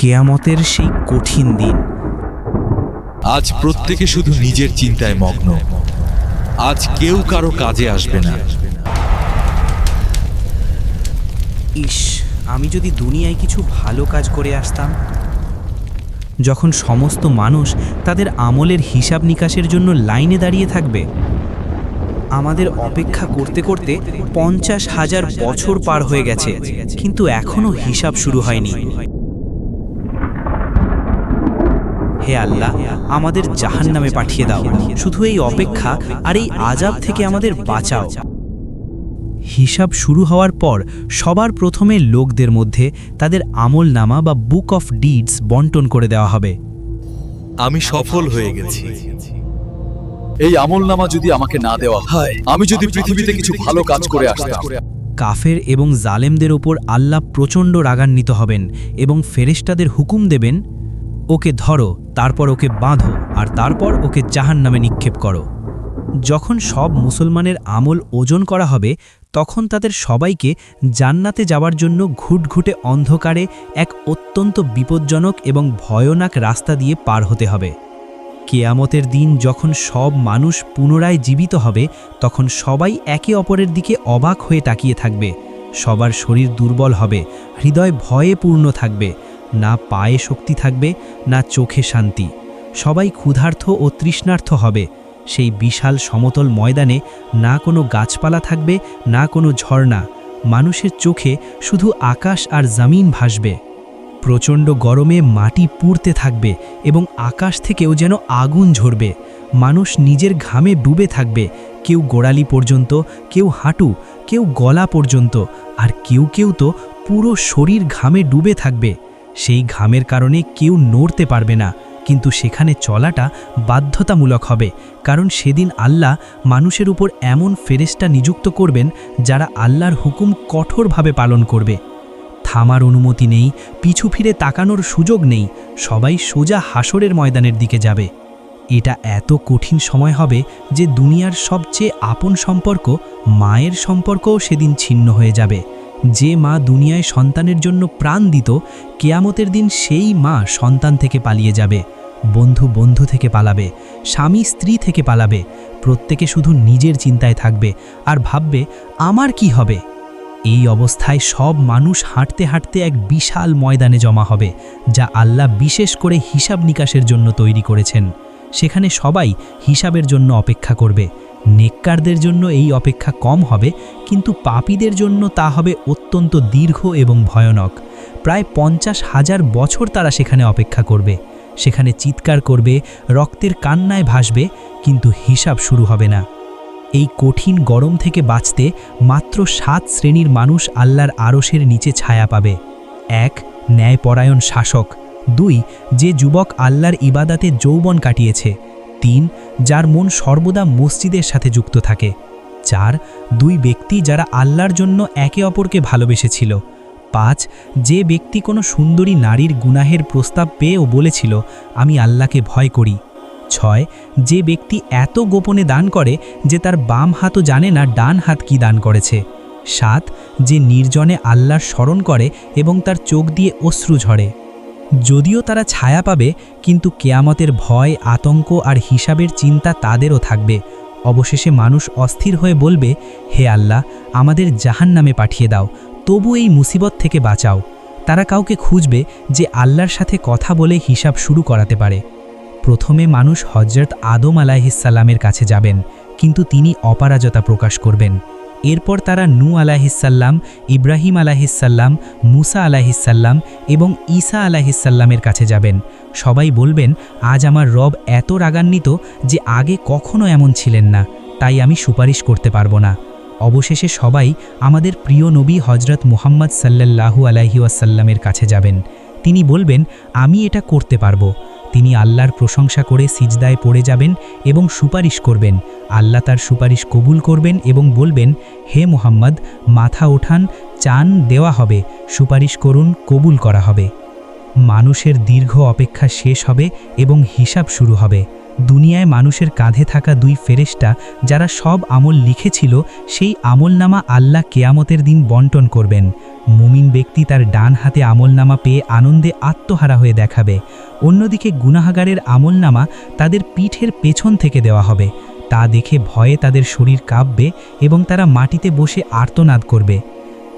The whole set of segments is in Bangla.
কেয়ামতের সেই কঠিন দিন। আজ প্রত্যেকে শুধু নিজের চিন্তায় মগ্ন। আজ কেউ কারও কাজে আসবে না। ইস আমি যদি দুনিয়ায় কিছু ভালো কাজ করে আসতাম? যখন সমস্ত মানুষ তাদের আমলের হিসাব নিকাশের জন্য লাইনে দাঁড়িয়ে থাকবে আমাদের অপেক্ষা করতে করতে পঞ্চাশ হাজার বছর পার হয়ে গেছে কিন্তু এখনও হিসাব শুরু হয়নি। হে আল্লাহ আমাদের জাহান নামে পাঠিয়ে দাও। শুধু এই অপেক্ষা আর এই আজাব থেকে আমাদের বাঁচাও। হিসাব শুরু হওয়ার পর সবার প্রথমে লোকদের মধ্যে তাদের আমল নামা বা বুক অফ ডিডস বন্টন করে দেওয়া হবে। আমি সফল হয়ে গেছি। এই আমল নামা যদি আমাকে না দেওয়া হয় আমি যদি পৃথিবীতে কিছু ভালো কাজ করে আসতাম। কাফের এবং জালেমদের ওপর আল্লাহ প্রচণ্ড রাগান্বিত হবেন এবং ফেরেশতাদের হুকুম দেবেন ওকে ধরো, তারপর ওকে বাঁধো আর তারপর ওকে জাহান নামে নিক্ষেপ করো। যখন সব মুসলমানের আমল ওজন করা হবে, তখন তাদের সবাইকে জান্নাতে যাওয়ার জন্য ঘুটঘুটে অন্ধকারে এক অত্যন্ত বিপজ্জনক এবং ভয়ানক রাস্তা দিয়ে পার হতে হবে। কেয়ামতের দিন যখন সব মানুষ পুনরায় জীবিত হবে, তখন সবাই একে অপরের দিকে অবাক হয়ে তাকিয়ে থাকবে। সবার শরীর দুর্বল হবে, হৃদয় ভয়ে পূর্ণ থাকবে। না পায়ে শক্তি থাকবে, না চোখে শান্তি। সবাই ক্ষুধার্থ ও তৃষ্ণার্থ হবে। সেই বিশাল সমতল ময়দানে না কোনো গাছপালা থাকবে, না কোনো ঝর্ণা। মানুষের চোখে শুধু আকাশ আর জমিন ভাসবে। প্রচণ্ড গরমে মাটি পুড়তে থাকবে এবং আকাশ থেকেও যেন আগুন ঝরবে। মানুষ নিজের ঘামে ডুবে থাকবে। কেউ গোড়ালি পর্যন্ত, কেউ হাঁটু, কেউ গলা পর্যন্ত, আর কেউ কেউ তো পুরো শরীর ঘামে ডুবে থাকবে। সেই ঘামের কারণে কেউ নড়তে পারবে না, কিন্তু সেখানে চলাটা বাধ্যতামূলক হবে, কারণ সেদিন আল্লাহ মানুষের উপর এমন ফেরেস্টা নিযুক্ত করবেন যারা আল্লাহর হুকুম কঠোরভাবে পালন করবে। থামার অনুমতি নেই, পিছু ফিরে তাকানোর সুযোগ নেই, সবাই সোজা হাসরের ময়দানের দিকে যাবে। এটা এত কঠিন সময় হবে যে দুনিয়ার সবচেয়ে আপন সম্পর্ক মায়ের সম্পর্কও সেদিন ছিন্ন হয়ে যাবে। যে মা দুনিয়ায় সন্তানের জন্য প্রাণ দিত, কেয়ামতের দিন সেই মা সন্তান থেকে পালিয়ে যাবে, বন্ধু বন্ধু থেকে পালাবে, স্বামী স্ত্রী থেকে পালাবে, প্রত্যেকে শুধু নিজের চিন্তায় থাকবে আর ভাববে, আমার কি হবে? এই অবস্থায় সব মানুষ হাঁটতে হাঁটতে এক বিশাল ময়দানে জমা হবে, যা আল্লাহ বিশেষ করে হিসাব নিকাশের জন্য তৈরি করেছেন। সেখানে সবাই হিসাবের জন্য অপেক্ষা করবে। নেককারদের জন্য এই অপেক্ষা কম হবে, কিন্তু পাপীদের জন্য তা হবে অত্যন্ত দীর্ঘ এবং ভয়ানক। প্রায় পঞ্চাশ হাজার বছর তারা সেখানে অপেক্ষা করবে। সেখানে চিৎকার করবে, রক্তের কান্নায় ভাসবে, কিন্তু হিসাব শুরু হবে না। এই কঠিন গরম থেকে বাঁচতে মাত্র সাত শ্রেণির মানুষ আল্লাহর আরশের নিচে ছায়া পাবে। এক, ন্যায়পরায়ণ শাসক। দুই, যে যুবক আল্লাহর ইবাদাতে যৌবন কাটিয়েছে। তিন যার মন সর্বদা মসজিদের সাথে যুক্ত থাকে, চার, দুই ব্যক্তি যারা আল্লাহর জন্য একে অপরকে ভালোবেসেছিল। পাঁচ, যে ব্যক্তি কোনো সুন্দরী নারীর গুনাহের প্রস্তাব পেয়েও বলেছিল, আমি আল্লাহকে ভয় করি। ছয়, যে ব্যক্তি এত গোপনে দান করে যে তার বাম হাতও জানে না ডান হাত কি দান করেছে। সাত, যে নির্জনে আল্লাহর স্মরণ করে এবং তার চোখ দিয়ে অশ্রু ঝরে। যদিও তারা ছায়া পাবে, কিন্তু কেয়ামতের ভয়, আতঙ্ক আর হিসাবের চিন্তা তাদেরও থাকবে। অবশেষে মানুষ অস্থির হয়ে বলবে, হে আল্লাহ, আমাদের জাহান নামে পাঠিয়ে দাও, তবু এই মুসিবত থেকে বাঁচাও। তারা কাউকে খুঁজবে যে আল্লাহর সাথে কথা বলে হিসাব শুরু করাতে পারে। প্রথমে মানুষ হজরত আদম আলাহিসাল্লামের কাছে যাবেন, কিন্তু তিনি অপারাজতা প্রকাশ করবেন। এরপর তারা নু আলাহিসাল্লাম ইব্রাহিম আলাহিসাল্লাম মুসা আলাহিসাল্লাম এবং ঈসা আলাহিসাল্লামের কাছে যাবেন। সবাই বলবেন, আজ আমার রব এত রাগান্বিত যে আগে কখনো এমন ছিলেন না, তাই আমি সুপারিশ করতে পারব না। অবশেষে সবাই আমাদের প্রিয় নবী হজরত মুহাম্মদ আলাইহি ওয়াসাল্লামের কাছে যাবেন। তিনি বলবেন, আমি এটা করতে পারব। তিনি আল্লাহর প্রশংসা করে সিজদায় পড়ে যাবেন এবং সুপারিশ করবেন। আল্লাহ তার সুপারিশ কবুল করবেন এবং বলবেন, হে মোহাম্মদ, মাথা ওঠান, চান দেওয়া হবে, সুপারিশ করুন, কবুল করা হবে। মানুষের দীর্ঘ অপেক্ষা শেষ হবে এবং হিসাব শুরু হবে। দুনিয়ায় মানুষের কাঁধে থাকা দুই ফেরেশতা যারা সব আমল লিখেছিল, সেই আমলনামা আল্লাহ কেয়ামতের দিন বন্টন করবেন। মুমিন ব্যক্তি তার ডান হাতে আমলনামা পেয়ে আনন্দে আত্মহারা হয়ে দেখাবে। অন্যদিকে গুনাহাগারের আমলনামা তাদের পিঠের পেছন থেকে দেওয়া হবে। তা দেখে ভয়ে তাদের শরীর কাঁপবে এবং তারা মাটিতে বসে আর্তনাদ করবে।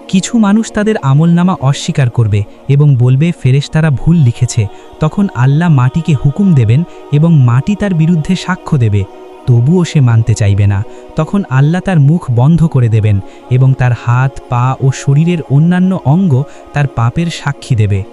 কিছু মানুষ তাদের আমলনামা অস্বীকার করবে এবং বলবে, ফেরেশতারা ভুল লিখেছে। তখন আল্লাহ মাটিকে হুকুম দেবেন এবং মাটি তার বিরুদ্ধে সাক্ষ্য দেবে। তবুও সে মানতে চাইবে না। তখন আল্লাহ তার মুখ বন্ধ করে দেবেন এবং তার হাত, পা ও শরীরের অন্যান্য অঙ্গ তার পাপের সাক্ষী দেবে।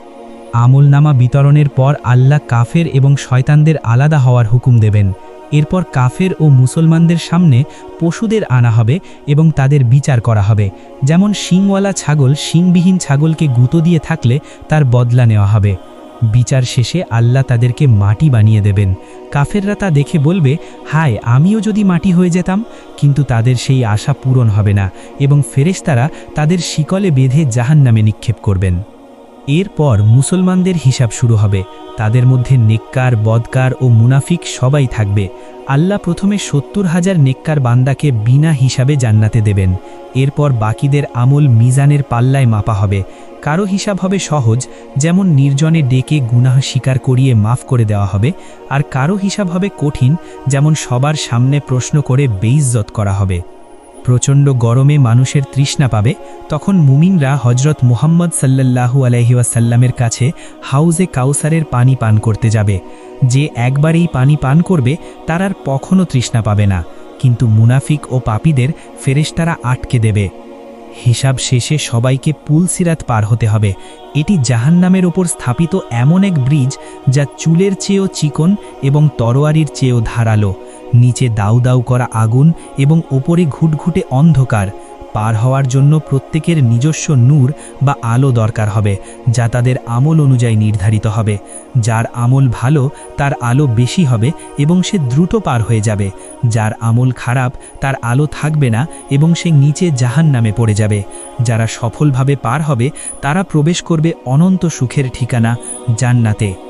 আমলনামা বিতরণের পর আল্লাহ কাফের এবং শয়তানদের আলাদা হওয়ার হুকুম দেবেন। এরপর কাফের ও মুসলমানদের সামনে পশুদের আনা হবে এবং তাদের বিচার করা হবে। যেমন শিংওয়ালা ছাগল শিংবিহীন ছাগলকে গুঁতো দিয়ে থাকলে তার বদলা নেওয়া হবে। বিচার শেষে আল্লাহ তাদেরকে মাটি বানিয়ে দেবেন। কাফেররা তা দেখে বলবে, হায়, আমিও যদি মাটি হয়ে যেতাম, কিন্তু তাদের সেই আশা পূরণ হবে না এবং ফেরেশতারা তাদের শিকলে বেঁধে জাহান্নামে নিক্ষেপ করবেন। এরপর মুসলমানদের হিসাব শুরু হবে। তাদের মধ্যে নেককার, বদকার ও মুনাফিক সবাই থাকবে। আল্লাহ প্রথমে সত্তর হাজার নেককার বান্দাকে বিনা হিসাবে জান্নাতে দেবেন। এরপর বাকিদের আমল মিজানের পাল্লায় মাপা হবে। কারও হিসাব হবে সহজ, যেমন নির্জনে ডেকে গুনাহ স্বীকার করিয়ে মাফ করে দেওয়া হবে, আর কারও হিসাব হবে কঠিন, যেমন সবার সামনে প্রশ্ন করে বেইজ্জত করা হবে। প্রচণ্ড গরমে মানুষের তৃষ্ণা পাবে তখন মুমিনরা হজরত মুহাম্মদ সাল্লাল্লাহু আলহিউসাল্লামের কাছে হাউজে কাউসারের পানি পান করতে যাবে। যে একবার এই পানি পান করবে, তার আর কখনও তৃষ্ণা পাবে না। কিন্তু মুনাফিক ও পাপীদের ফেরেশতারা আটকে দেবে। হিসাব শেষে সবাইকে পুলসিরাত পার হতে হবে। এটি জাহান্নামের ওপর স্থাপিত এমন এক ব্রিজ যা চুলের চেয়েও চিকন এবং তরোয়ারির চেয়েও ধারালো। নিচে দাউ দাউ করা আগুন এবং ওপরে ঘুটঘুটে অন্ধকার। পার হওয়ার জন্য প্রত্যেকের নিজস্ব নূর বা আলো দরকার হবে, যা তাদের আমল অনুযায়ী নির্ধারিত হবে। যার আমল ভালো, তার আলো বেশি হবে এবং সে দ্রুত পার হয়ে যাবে। যার আমল খারাপ, তার আলো থাকবে না এবং সে নিচে জাহান নামে পড়ে যাবে। যারা সফলভাবে পার হবে, তারা প্রবেশ করবে অনন্ত সুখের ঠিকানা জান্নাতে।